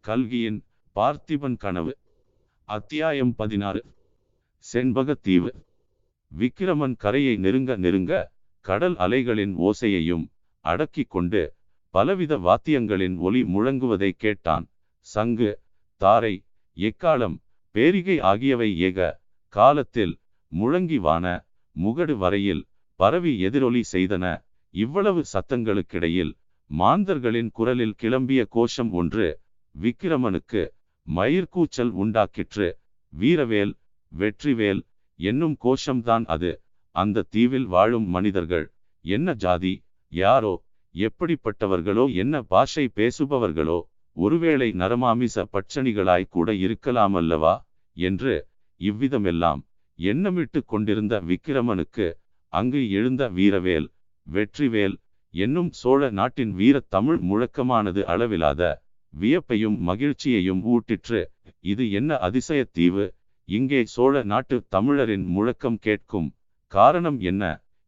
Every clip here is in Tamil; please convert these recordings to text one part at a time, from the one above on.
கல்கியின் பார்த்திபன் கனவு அத்தியாயம் பதினாறு. செண்பகத்தீவு. விக்கிரமன் கரையை நெருங்க நெருங்க கடல் அலைகளின் ஓசையையும் அடக்கி கொண்டு பலவித வாத்தியங்களின் ஒலி முழங்குவதை கேட்டான். சங்கு தாரை எக்காலம் பேரிகை ஆகியவை ஏக காலத்தில் முழங்கி வான முகடு வரையில் பரவி எதிரொலி செய்தன இவ்வளவு சத்தங்களுக்கிடையில் மாந்தர்களின் குரலில் கிளம்பிய கோஷம் ஒன்று விக்கிரமனுக்கு மயிர்கூச்சல் உண்டாக்கிற்று. வீரவேல் வெற்றிவேல் என்னும் கோஷம்தான் அது. அந்த தீவில் வாழும் மனிதர்கள் என்ன ஜாதி யாரோ எப்படிப்பட்டவர்களோ என்ன பாஷை பேசுபவர்களோ ஒருவேளை நரமாமிச பட்சணிகளாய் கூட இருக்கலாமல்லவா? என்று இவ்விதமெல்லாம் எண்ணமிட்டு கொண்டிருந்த விக்கிரமனுக்கு அங்கு எழுந்த வீரவேல் வெற்றிவேல் என்னும் சோழ நாட்டின் வீர தமிழ் முழக்கமானது அளவிலாத வியப்பையும் மகிழ்ச்சியையும் ஊட்டிற்று. இது என்ன அதிசயத்தீவு இங்கே சோழ நாட்டு தமிழரின் முழக்கம் கேட்கும் காரணம் என்ன?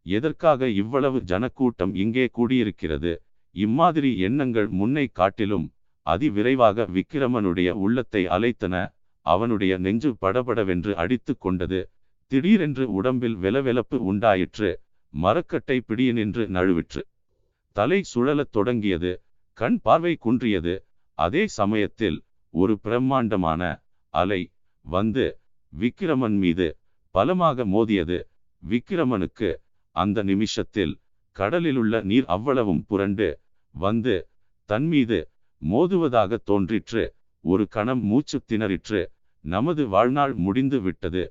எதற்காக இவ்வளவு ஜனக்கூட்டம் இங்கே கூடியிருக்கிறது? இம்மாதிரி எண்ணங்கள் முன்னை காட்டிலும் அதிவிரைவாக விக்கிரமனுடைய உள்ளத்தை அலைத்தன. அவனுடைய நெஞ்சு படபடவென்று அடித்து கொண்டது. திடீரென்று உடம்பில் வெலவெலப்பு உண்டாயிற்று. மரக்கட்டை பிடியினின்று நழுவிற்று. தலை சுழலத் தொடங்கியது. கண் பார்வை குன்றியது. அதே சமயத்தில் ஒரு பிரம்மாண்டமான அலை வந்து விக்கிரமன் மீது பலமாக மோதியது. விக்கிரமனுக்கு அந்த நிமிஷத்தில் கடலிலுள்ள நீர் அவ்வளவும் புரண்டு வந்து தன்மீது மோதுவதாக தோன்றிற்று. ஒரு கணம் மூச்சு திணறிற்று. நமது வாழ்நாள் முடிந்து விட்டது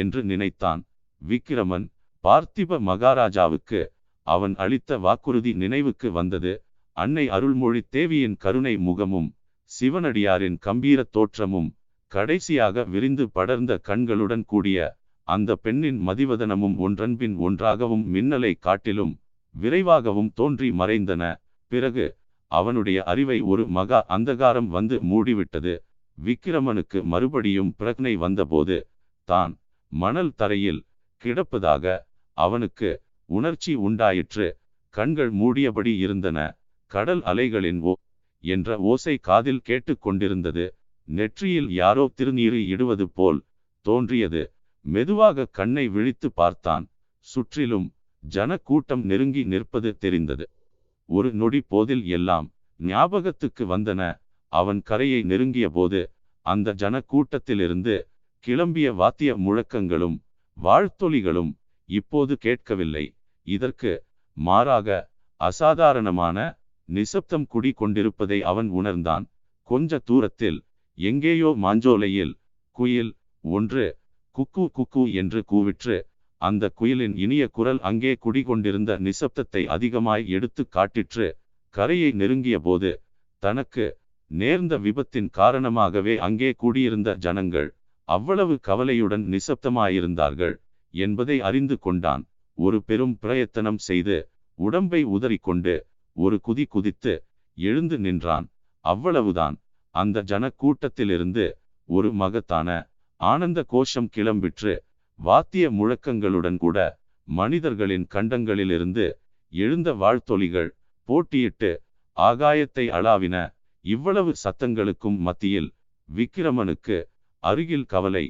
என்று நினைத்தான். விக்கிரமன் பார்த்திப மகாராஜாவுக்கு அவன் அளித்த வாக்குறுதி நினைவுக்கு வந்தது. அன்னை அருள்மொழி தேவியின் கருணை முகமும் சிவனடியாரின் கம்பீர தோற்றமும் கடைசியாக விரிந்து படர்ந்த கண்களுடன் கூடிய அந்த பெண்ணின் மதிவதனமும் ஒன்றன்பின் ஒன்றாகவும் மின்னலை காட்டிலும் விரைவாகவும் தோன்றி மறைந்தன. பிறகு அவனுடைய அறிவை ஒரு மகா அந்தகாரம் வந்து மூடிவிட்டது. விக்கிரமனுக்கு மறுபடியும் பிரக்னை வந்தபோது தான் மணல் தரையில் கிடப்பதாக அவனுக்கு உணர்ச்சி உண்டாயிற்று. கண்கள் மூடியபடி இருந்தன. கடல் அலைகளின் ஓ என்ற ஓசை காதில் கேட்டுக்கொண்டிருந்தது நெற்றியில் யாரோ திருநீறு இடுவது போல் தோன்றியது. மெதுவாக கண்ணை விழித்து பார்த்தான். சுற்றிலும் ஜன கூட்டம் நெருங்கி நிற்பது தெரிந்தது. ஒரு நொடி போதில் எல்லாம் ஞாபகத்துக்கு வந்தன. அவன் கரையை நெருங்கிய போது அந்த ஜன கூட்டத்திலிருந்து கிளம்பிய வாத்திய முழக்கங்களும் வாழ்த்தொலிகளும் இப்போது கேட்கவில்லை. இதற்கு மாறாக அசாதாரணமான நிசப்தம் குடி கொண்டிருப்பதை அவன் உணர்ந்தான். கொஞ்ச தூரத்தில் எங்கேயோ மாஞ்சோலையில் குயில் ஒன்று குக்கு குக்கு என்று கூவிற்று. அந்த குயிலின் இனிய குரல் அங்கே குடிகொண்டிருந்த நிசப்தத்தை அதிகமாய் எடுத்து காட்டிற்று. கரையை நெருங்கிய போது தனக்கு நேர்ந்த விபத்தின் காரணமாகவே அங்கே கூடியிருந்த ஜனங்கள் அவ்வளவு கவலையுடன் நிசப்தமாயிருந்தார்கள் என்பதை அறிந்து கொண்டான். ஒரு பெரும் பிரயத்தனம் செய்து உடம்பை உதறிக்கொண்டு ஒரு குதி குதித்து எழுந்து நின்றான். அவ்வளவுதான். அந்த ஜன கூட்டத்திலிருந்து ஒரு மகத்தான ஆனந்த கோஷம் கிளம்பிற்று. வாத்திய முழக்கங்களுடன் கூட மனிதர்களின் கண்டங்களிலிருந்து எழுந்த வாழ்த்தொலிகள் போட்டியிட்டு ஆகாயத்தை அளாவின. இவ்வளவு சத்தங்களுக்கும் மத்தியில் விக்கிரமனுக்கு அருகில் கவலை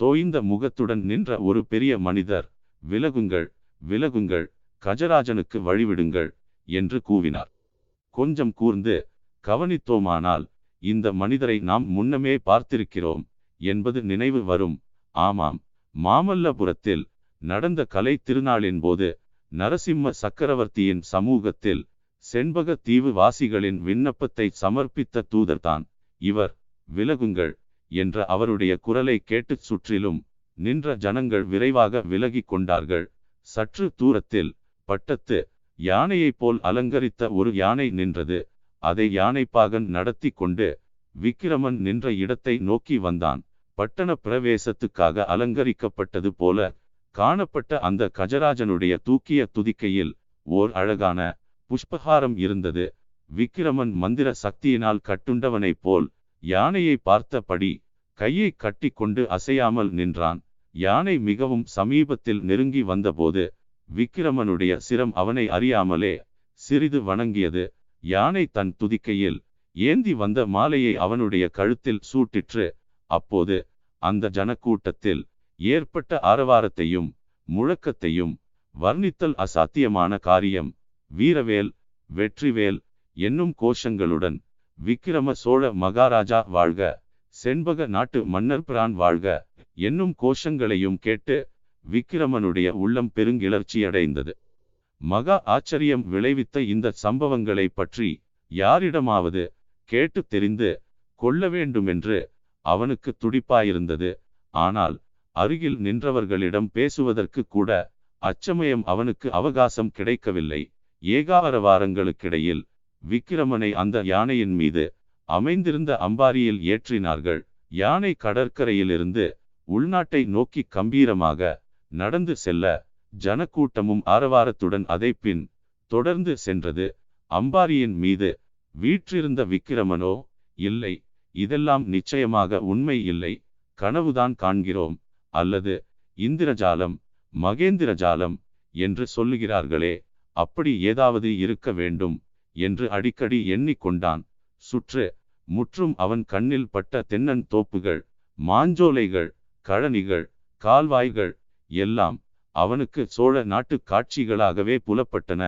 தோய்ந்த முகத்துடன் நின்ற ஒரு பெரிய மனிதர் விலகுங்கள் விலகுங்கள் கஜராஜனுக்கு வழிவிடுங்கள் என்று கூவினார். கொஞ்சம் கூர்ந்து கவனித்தோமானால் இந்த மனிதரை நாம் முன்னமே பார்த்திருக்கிறோம் என்பது நினைவு வரும். ஆமாம் மாமல்லபுரத்தில் நடந்த கலை திருநாளின் போது நரசிம்ம சக்கரவர்த்தியின் சமூகத்தில் செண்பக தீவு வாசிகளின் விண்ணப்பத்தை சமர்ப்பித்த தூதர்தான் இவர். விலகுங்கள் என்ற அவருடைய குரலை கேட்டுச் சுற்றிலும் நின்ற ஜனங்கள் விரைவாக விலகிக் கொண்டார்கள். சற்று தூரத்தில் பட்டத்து யானையைப் போல் அலங்கரித்த ஒரு யானை நின்றது. அதை யானைப்பாகன் நடத்தி கொண்டு விக்கிரமன் நின்ற இடத்தை நோக்கி வந்தான். பட்டண பிரவேசத்துக்காக அலங்கரிக்கப்பட்டது போல காணப்பட்ட அந்த கஜராஜனுடைய தூக்கிய துதிக்கையில் ஓர் அழகான புஷ்பஹாரம் இருந்தது. விக்கிரமன் மந்திர சக்தியினால் கட்டுண்டவனைப் போல் யானையை பார்த்தபடி கையை கட்டி கொண்டு அசையாமல் நின்றான். யானை மிகவும் சமீபத்தில் நெருங்கி வந்தபோது விக்கிரமனுடைய சிரம் அவனை அறியாமலே சிறிது வணங்கியது. யானை தன் துதிக்கையில் ஏந்தி வந்த மாலையை அவனுடைய கழுத்தில் சூட்டிற்று. அப்போது அந்த ஜனக்கூட்டத்தில் ஏற்பட்ட ஆரவாரத்தையும் முழக்கத்தையும் வர்ணித்தல் அசாத்தியமான காரியம். வீரவேல் வெற்றிவேல் என்னும் கோஷங்களுடன் விக்கிரம சோழ மகாராஜா வாழ்க செண்பக நாட்டு மன்னர் பிரான் வாழ்க என்னும் கோஷங்களையும் கேட்டு விக்கிரமனுடைய உள்ளம் பெருங்கிளர்ச்சியடைந்தது. மகா ஆச்சரியம் விளைவித்த இந்த சம்பவங்களை பற்றி யாரிடமாவது கேட்டு தெரிந்து கொள்ள வேண்டுமென்று அவனுக்கு துடிப்பாயிருந்தது. ஆனால் அருகில் நின்றவர்களிடம் பேசுவதற்கு கூட அச்சமயம் அவனுக்கு அவகாசம் கிடைக்கவில்லை. ஏகாரவாரங்களுக்கிடையில் விக்கிரமனை அந்த யானையின் மீது அமைந்திருந்த அம்பாரியில் ஏற்றினார்கள். யானை கடற்கரையிலிருந்து உள்நாட்டை நோக்கி கம்பீரமாக நடந்து செல்ல ஜனக்கூட்டமும் ஆரவாரத்துடன் அதை பின் தொடர்ந்து சென்றது. அம்பாரியின் மீது வீற்றிருந்த விக்கிரமனோ இல்லை இதெல்லாம் நிச்சயமாக உண்மை இல்லை கனவுதான் காண்கிறோம் அல்லது இந்திரஜாலம் மகேந்திரஜாலம் என்று சொல்லுகிறார்களே அப்படி ஏதாவது இருக்க வேண்டும் என்று அடிக்கடி எண்ணிக்கொண்டான். சுற்று முற்றும் அவன் கண்ணில் பட்ட தென்னன் தோப்புகள் மாஞ்சோலைகள் கழனிகள் கால்வாய்கள் எல்லாம் அவனுக்கு சோழ நாட்டு காட்சிகளாகவே புலப்பட்டன.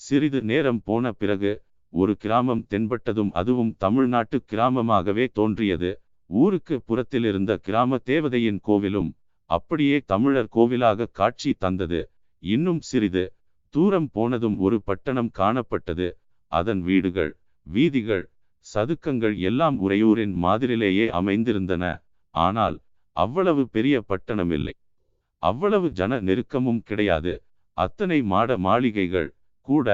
சிறிது நேரம் போன பிறகு ஒரு கிராமம் தென்பட்டதும் அதுவும் தமிழ்நாட்டு கிராமமாகவே தோன்றியது. ஊருக்கு புறத்தில் இருந்த கிராம தேவதையின் கோவிலும் அப்படியே தமிழர் கோவிலாக காட்சி தந்தது. இன்னும் சிறிது தூரம் போனதும் ஒரு பட்டணம் காணப்பட்டது. அதன் வீடுகள் வீதிகள் சதுக்கங்கள் எல்லாம் உறையூரின் மாதிரிலேயே அமைந்திருந்தன. ஆனால் அவ்வளவு பெரிய பட்டணமில்லை. அவ்வளவு ஜன நெருக்கமும் கிடையாது. அத்தனை மாட மாளிகைகள் கூட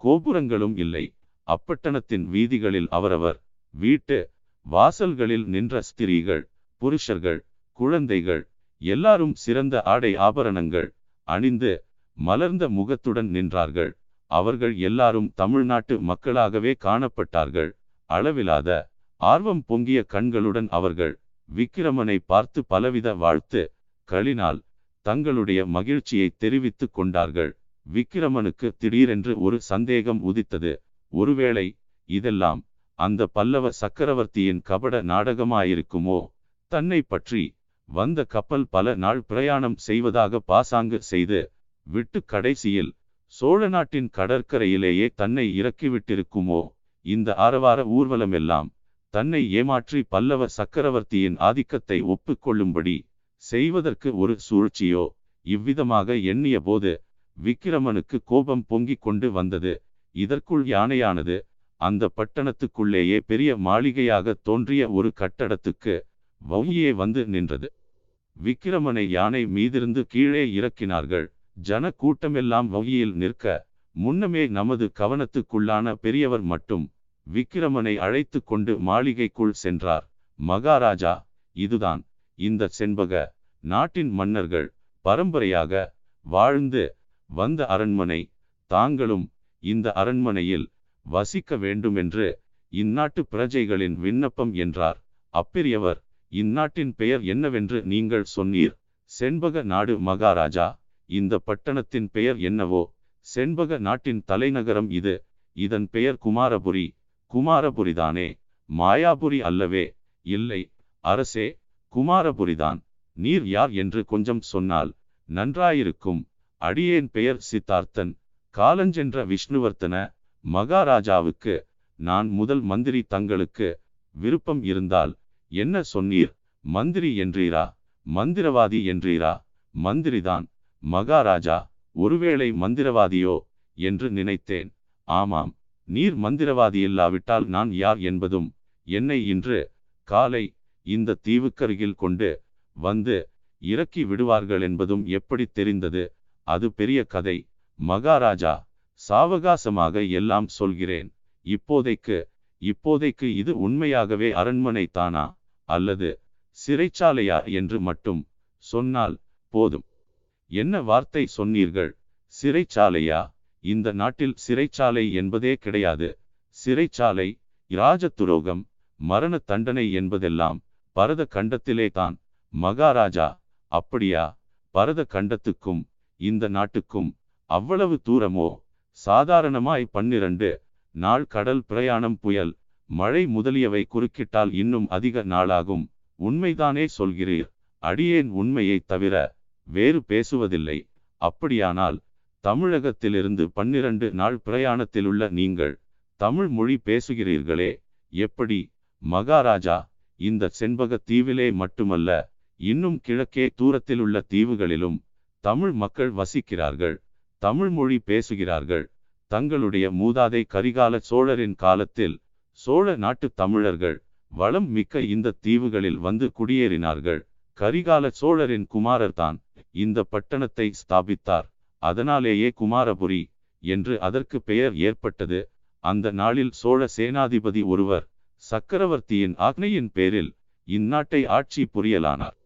கோபுரங்களும் இல்லை. அப்பட்டணத்தின் வீதிகளில் அவரவர் வீட்டு வாசல்களில் நின்ற ஸ்திரீகள் புருஷர்கள் குழந்தைகள் எல்லாரும் சிறந்த ஆடை ஆபரணங்கள் அணிந்து மலர்ந்த முகத்துடன் நின்றார்கள். அவர்கள் எல்லாரும் தமிழ்நாட்டு மக்களாகவே காணப்பட்டார்கள். அளவிலாத ஆர்வம் பொங்கிய கண்களுடன் அவர்கள் விக்கிரமனை பார்த்து பலவித வாழ்த்து களினால் தங்களுடைய மகிழ்ச்சியை தெரிவித்துக் கொண்டார்கள். விக்கிரமனுக்கு திடீரென்று ஒரு சந்தேகம் உதித்தது. ஒருவேளை இதெல்லாம் அந்த பல்லவ சக்கரவர்த்தியின் கபட நாடகமாயிருக்குமோ? தன்னை பற்றி வந்த கப்பல் பல நாள் பிரயாணம் செய்வதாக பாசாங்கு செய்து விட்டு கடைசியில் சோழ நாட்டின் கடற்கரையிலேயே தன்னை இறக்கிவிட்டிருக்குமோ? இந்த ஆரவார ஊர்வலமெல்லாம் தன்னை ஏமாற்றி பல்லவ சக்கரவர்த்தியின் ஆதிக்கத்தை ஒப்புக்கொள்ளும்படி செய்வதற்கு ஒரு சூழ்ச்சியோ இவ்விதமாக எண்ணிய போது விக்கிரமனுக்கு கோபம் பொங்கிக் கொண்டு வந்தது. இதற்குள் யானையானது அந்த பட்டணத்துக்குள்ளேயே பெரிய மாளிகையாக தோன்றிய ஒரு கட்டடத்துக்கு வௌயே வந்து நின்றது. விக்கிரமனை யானை மீதிருந்து கீழே இறக்கினார்கள். ஜன கூட்டமெல்லாம் வகையில் நிற்க முன்னமே நமது கவனத்துக்குள்ளான பெரியவர் மட்டும் விக்கிரமனை அழைத்து கொண்டு மாளிகைக்குள் சென்றார். மகாராஜா இதுதான் இந்த செண்பக நாட்டின் மன்னர்கள் பரம்பரையாக வாழ்ந்து வந்த அரண்மனை. தாங்களும் இந்த அரண்மனையில் வசிக்க வேண்டுமென்று இந்நாட்டு பிரஜைகளின் விண்ணப்பம் என்றார். அப்பெரியவர் இந்நாட்டின் பெயர் என்னவென்று நீங்கள் சொன்னீர்? செண்பக நாடு மகாராஜா இந்த பட்டணத்தின் பெயர் என்னவோ? செண்பக நாட்டின் தலைநகரம் இது. இதன் பெயர் குமாரபுரி. குமாரபுரிதானே? மாயாபுரி அல்லவே? இல்லை. அரசே குமாரபுரிதான். நீர் யார் என்று கொஞ்சம் சொன்னால் நன்றாயிருக்கும். அடியேன் பெயர் சித்தார்த்தன். காலஞ்சென்ற விஷ்ணுவர்த்தன மகாராஜாவுக்கு நான் முதல் மந்திரி தங்களுக்கு விருப்பம் இருந்தால் என்ன சொன்னீர்? மந்திரி என்றீரா? மந்திரவாதி என்றீரா? மந்திரிதான். மகாராஜா ஒருவேளை மந்திரவாதியோ என்று நினைத்தேன். ஆமாம் நீர் மந்திரவாதி இல்லாவிட்டால் நான் யார் என்பதும் என்னை இன்று காலை இந்த தீவுக்கருகில் கொண்டு வந்து இறக்கி விடுவார்கள் என்பதும் எப்படி தெரிந்தது? அது பெரிய கதை. மகாராஜா சாவகாசமாக எல்லாம் சொல்கிறேன். இப்போதைக்கு இப்போதைக்கு இது உண்மையாகவே அரண்மனை தானா அல்லது சிறைச்சாலையா என்று மட்டும் சொன்னால் போதும். என்ன வார்த்தை சொன்னீர்கள்? சிறைச்சாலையா? இந்த நாட்டில் சிறைச்சாலை என்பதே கிடையாது. சிறைச்சாலை இராஜத்துரோகம் மரண தண்டனை என்பதெல்லாம் பரத கண்டத்திலே தான். மகாராஜா அப்படியா? பரத கண்டத்துக்கும் இந்த நாட்டுக்கும் அவ்வளவு தூரமோ? சாதாரணமாய் பன்னிரண்டு நாள் கடல் பிரயாணம் புயல் மழை முதலியவை குறுக்கிட்டால் இன்னும் அதிக நாளாகும். உண்மைதானே சொல்கிறீர். அடியேன் உண்மையைத் தவிர வேறு பேசுவதில்லை. அப்படியானால் தமிழகத்திலிருந்து பன்னிரண்டு நாள் பிரயாணத்திலுள்ள நீங்கள் தமிழ் மொழி பேசுகிறீர்களே. எப்படி? மகாராஜா இந்த செண்பக தீவிலே மட்டுமல்ல இன்னும் கிழக்கே தூரத்திலுள்ள தீவுகளிலும் தமிழ் மக்கள் வசிக்கிறார்கள் தமிழ் மொழி பேசுகிறார்கள். தங்களுடைய மூதாதை கரிகால சோழரின் காலத்தில் சோழ நாட்டு தமிழர்கள் வளம் மிக்க இந்த தீவுகளில் வந்து குடியேறினார்கள். கரிகால சோழரின் குமாரர்தான் இந்த பட்டணத்தை ஸ்தாபித்தார். அதனாலேயே குமாரபுரி என்று அதற்கு பெயர் ஏற்பட்டது. அந்த நாளில் சோழ சேனாதிபதி ஒருவர் சக்கரவர்த்தியின் ஆக்னையின் பேரில் இந்நாட்டை ஆட்சி புரியலானார்.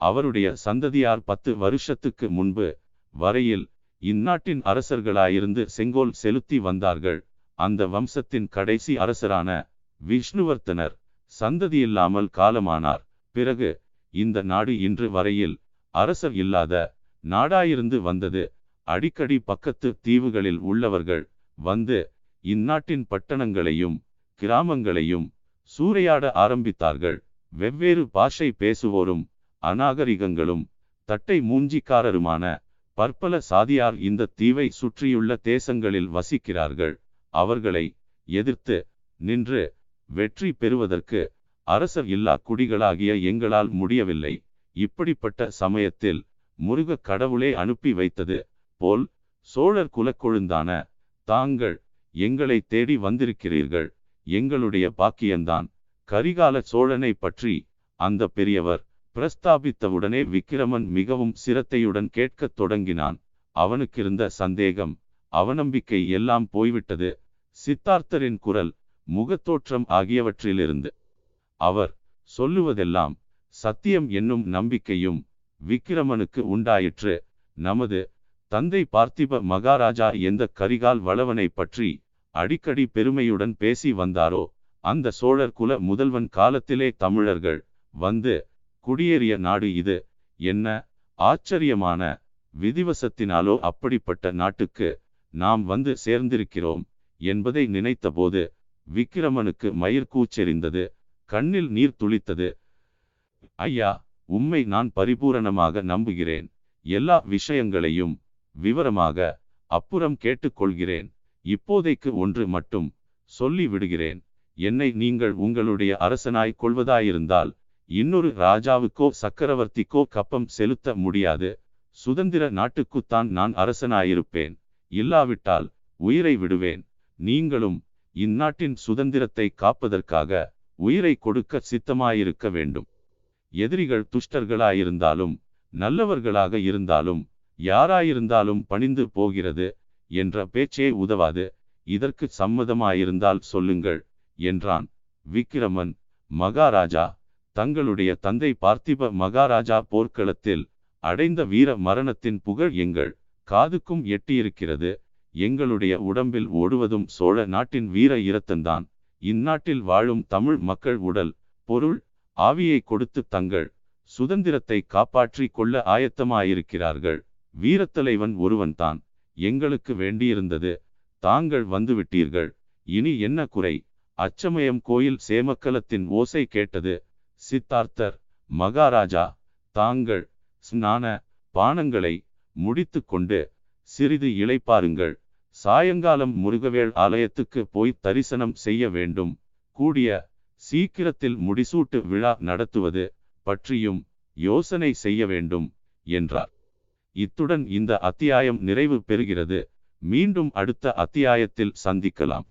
அவருடைய சந்ததியார் பத்து வருஷத்துக்கு முன்பு வரையில் இந்நாட்டின் அரசர்களாயிருந்து செங்கோல் செலுத்தி வந்தார்கள். அந்த வம்சத்தின் கடைசி அரசரான விஷ்ணுவர்த்தனர் சந்ததியில்லாமல் காலமானார். பிறகு இந்த நாடு இன்று வரையில் அரசர் இல்லாத நாடாயிருந்து வந்தது. அடிக்கடி பக்கத்து தீவுகளில் உள்ளவர்கள் வந்து இந்நாட்டின் பட்டணங்களையும் கிராமங்களையும் சூறையாட ஆரம்பித்தார்கள். வெவ்வேறு பாஷை பேசுவோரும் அநாகரிகங்களும் தட்டை மூஞ்சிக்காரருமான பற்பல சாதியார் இந்த தீவை சுற்றியுள்ள தேசங்களில் வசிக்கிறார்கள். அவர்களை எதிர்த்து நின்று வெற்றி பெறுவதற்கு அரசர் இல்லா குடிகளாகிய எங்களால் முடியவில்லை. இப்படிப்பட்ட சமயத்தில் முருக கடவுளே அனுப்பி வைத்தது போல் சோழர் குலக்கொழுந்தான தாங்கள் எங்களை தேடி வந்திருக்கிறீர்கள். எங்களுடைய பாக்கியந்தான். கரிகால சோழனை பற்றி அந்த பெரியவர் பிரஸ்தாபித்தவுடனே விக்கிரமன் மிகவும் சிரத்தையுடன் கேட்கத் தொடங்கினான். அவனுக்கிருந்த சந்தேகம் அவநம்பிக்கை எல்லாம் போய்விட்டது. சித்தார்த்தரின் குரல் முகத்தோற்றம் ஆகியவற்றிலிருந்து. அவர் சொல்லுவதெல்லாம் சத்தியம் என்னும் நம்பிக்கையும் விக்கிரமனுக்கு உண்டாயிற்று. நமது தந்தை பார்த்திப மகாராஜா எந்த கரிகால் வளவனை பற்றி அடிக்கடி பெருமையுடன் பேசி வந்தாரோ அந்த சோழர் குல முதல்வன் காலத்திலே தமிழர்கள் வந்து குடியேறிய நாடு இது. என்ன ஆச்சரியமான விதிவசத்தினாலோ அப்படிப்பட்ட நாட்டுக்கு நாம் வந்து சேர்ந்திருக்கிறோம் என்பதை நினைத்தபோது விக்கிரமனுக்கு மயிர்கூச்செறிந்தது கண்ணில் நீர் துளித்தது ஐயா உம்மை நான் பரிபூரணமாக நம்புகிறேன். எல்லா விஷயங்களையும் விவரமாக அப்புறம் கேட்டுக்கொள்கிறேன். இப்போதைக்கு ஒன்று மட்டும் சொல்லி விடுகிறேன் என்னை நீங்கள் உங்களுடைய அரசனாய் கொள்வதாயிருந்தால் இன்னொரு ராஜாவுக்கோ சக்கரவர்த்திக்கோ கப்பம் செலுத்த முடியாது. சுதந்திர நாட்டுக்குத்தான் நான் அரசனாயிருப்பேன். இல்லாவிட்டால் உயிரை விடுவேன். நீங்களும் இந்நாட்டின் சுதந்திரத்தை காப்பதற்காக உயிரை கொடுக்க சித்தமாயிருக்க வேண்டும். எதிரிகள் துஷ்டர்களாயிருந்தாலும் நல்லவர்களாக இருந்தாலும் யாராயிருந்தாலும் பணிந்து போகிறது என்ற பேச்சே உதவாது. இதற்கு சம்மதமாயிருந்தால் சொல்லுங்கள் என்றான். விக்கிரமன் மகாராஜா தங்களுடைய தந்தை பார்த்திப மகாராஜா போர்க்களத்தில் அடைந்த வீர மரணத்தின் புகழ் எங்கள் காதுக்கும் எட்டியிருக்கிறது. எங்களுடைய உடம்பில் ஓடுவதும் சோழ நாட்டின் வீர இரத்தந்தான். இந்நாட்டில் வாழும் தமிழ் மக்கள் உடல் பொருள் ஆவியை கொடுத்து தங்கள் சுதந்திரத்தை காப்பாற்றி கொள்ள ஆயத்தமாயிருக்கிறார்கள். வீரத்தலைவன் ஒருவன்தான். எங்களுக்கு வேண்டியிருந்தது தாங்கள் வந்துவிட்டீர்கள். இனி என்ன குறை? அச்சமயம் கோயில் சேமக்கலத்தின் ஓசை கேட்டது சித்தார்த்தர். மகாராஜா தாங்கள் ஸ்நான பானங்களை முடித்து கொண்டு சிறிது இளைப்பாருங்கள். சாயங்காலம் முருகவேள் ஆலயத்துக்கு போய் தரிசனம் செய்ய வேண்டும். கூடிய சீக்கிரத்தில் முடிசூட்டு விழா நடத்துவது பற்றியும் யோசனை செய்ய வேண்டும் என்றார். இத்துடன் இந்த அத்தியாயம் நிறைவு பெறுகிறது. மீண்டும் அடுத்த அத்தியாயத்தில் சந்திக்கலாம்.